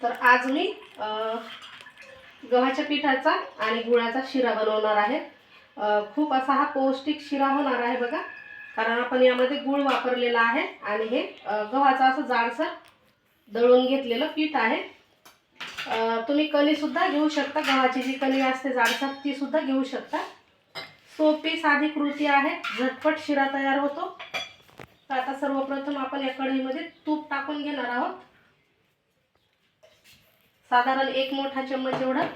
तर आज मी गव्हाच्या पिठाचा आणि गुळाचा शिरा बनवणार आहे. खूप असा हा पौष्टिक शिरा होणार आहे बघा. कारण आपण यामध्ये गुळ वापरलेला आहे आणि हे गव्हाचं असं जाडसर दळून घेतलेलं पीठ आहे. तुम्ही कणीसुद्धा घेऊ शकता. गव्हाची जी कणी असते जाडसर तीसुद्धा घेऊ शकता. सोपी साधी कृती आहे. झटपट शिरा तयार होतो. तर आता सर्वप्रथम आपण या कढईमध्ये तूप टाकून घेणार आहोत. साधारण एक मोठा चम्मच एवढं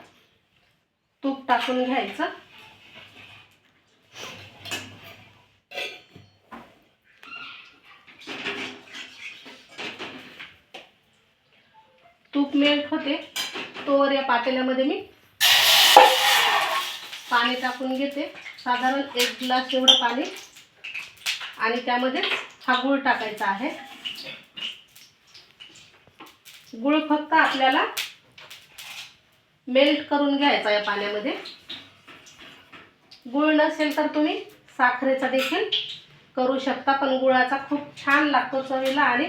तूप टाकून घ्यायचं. तूप मेल्ट होते. तोवर या पातेल्यामध्ये मी पाणी टाकून घेते. साधारण एक ग्लास एवढं पाणी. आणि त्यामध्ये हा गूळ टाकायचा आहे. गूळ फक्त आपल्याला मेल्ट करून घ्यायचा या पाण्यामध्ये. गुळ नसेल तर तुम्ही साखरेचा देखील करू शकता पण गुळाचा खूप छान लागतो चवीला आणि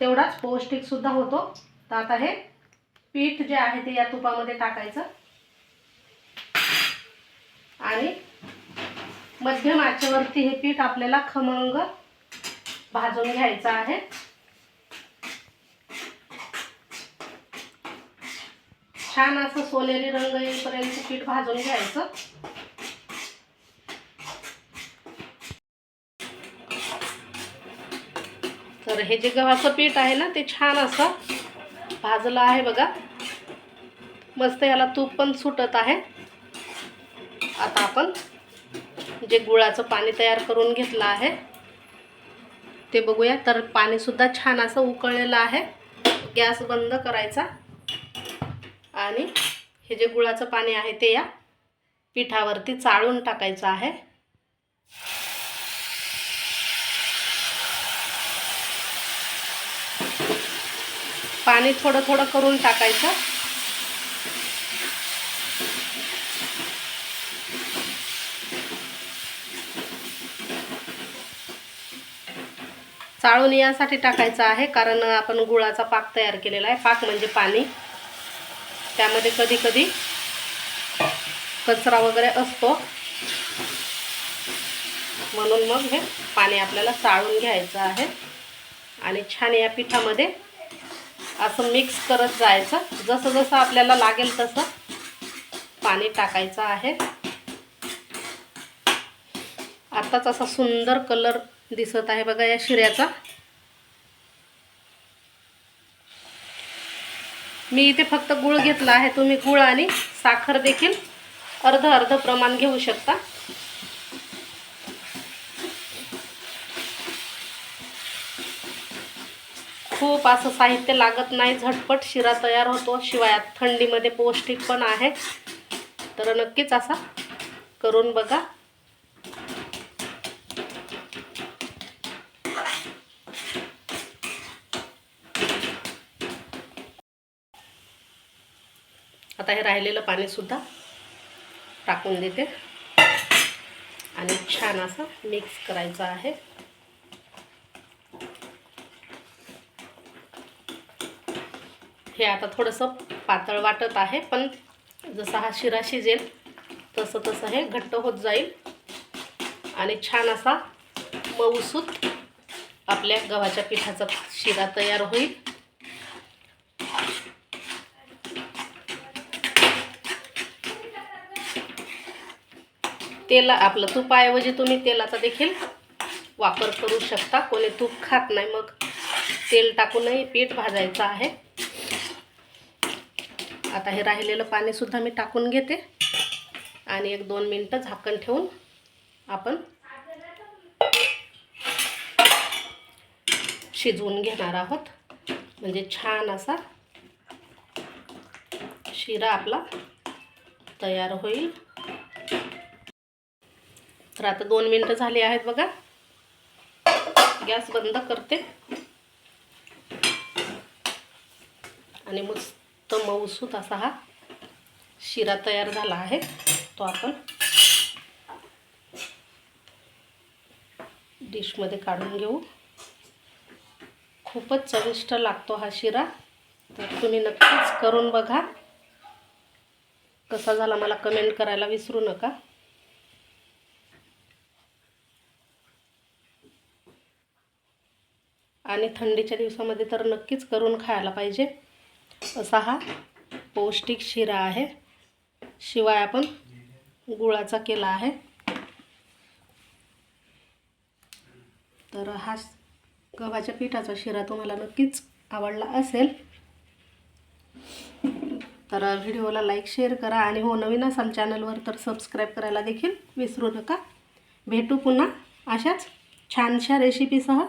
तेवढाच पौष्टिकसुद्धा होतो. तर आता हे पीठ जे आहे ते या तुपामध्ये टाकायचं. आणि मध्यम आचेवरती हे पीठ आपल्याला खमंग भाजून घ्यायचं आहे. छान असं सोनेरी रंग येईपर्यंत पीठ भाजून घ्यायचं. तर हे जे गव्हाचं पीठ आहे ना ते छान असं भाजलं आहे बघा. मस्त याला तूप पण सुटत आहे. आता आपण जे गुळाचं पाणी तयार करून घेतलं आहे ते बघूया. तर पाणीसुद्धा छान असं उकळलेलं आहे. गॅस बंद करायचा. आणि हे जे गुळाचं पाणी आहे ते या पिठावरती चाळून टाकायचं आहे. पाणी थोडं थोडं करून टाकायचं. चाळून यासाठी टाकायचं आहे कारण आपण गुळाचा पाक तयार केलेला आहे. पाक म्हणजे पाणी. त्यामध्ये कधी कधी कचरा वगैरे असतो. म्हणून मग हे पाणी आपल्याला चाळून घ्यायचं आहे. आणि छान या पिठामध्ये असं मिक्स करत जायचं. जसं जसं आपल्याला लागेल तसं पाणी टाकायचं आहे. आत्ताच असा सुंदर कलर दिसत आहे बघा या शिऱ्याचा. मी इथे फक्त गुळ घेतला आहे. तुम्ही गुळ आणि साखर देखील अर्ध अर्ध प्रमाण घेऊ शकता. खूप असं साहित्य लागत नाही. झटपट शिरा तयार होतो. शिवाय थंडीमध्ये पौष्टिक पण आहे. तर नक्कीच असा करून बघा. आता हे राहिलेलं पाणीसुद्धा टाकून देते. आणि छान असं मिक्स करायचं आहे. हे आता थोडंसं पातळ वाटत आहे पण जसा हा शिरा शिजेल तसं तसं हे घट्ट होत जाईल. आणि छान असा मऊसूत आपल्या गव्हाच्या पिठाचा शिरा तयार होईल. तेला आपलं तुपाऐवजी तुम्ही तेलाचा देखील वापर करू शकता. कोणी तूप खात नाही मग तेल टाकूनही पीठ भाजायचं आहे. आता हे राहिलेलं पाणीसुद्धा मी टाकून घेते. आणि एक दोन मिनटं झाकण ठेवून आपण शिजवून घेणार आहोत. म्हणजे छान असा शिरा आपला तयार होईल. तर आता दोन मिनटं झाली आहेत बघा. गॅस बंद करते. आणि मस्त मऊसूत असा हा शिरा तयार झाला आहे. तो आपण डिशमध्ये काढून घेऊ. खूपच चविष्ट लागतो हा शिरा. तर तुम्ही नक्कीच करून बघा. कसा झाला मला कमेंट करायला विसरू नका. आणि थंडीच्या दिवसामध्ये तर नक्कीच करून खायला पाहिजे. असा हा पौष्टिक शिरा आहे. शिवाय आपण गुळाचा केला आहे. तर हा गव्हाच्या पिठाचा शिरा तुम्हाला नक्कीच आवडला असेल. तर व्हिडिओला लाईक शेअर करा आणि हो नवीन असाल चॅनलवर तर सबस्क्राईब करायला देखील विसरू नका. भेटू पुन्हा अशाच छानशा रेसिपीसह.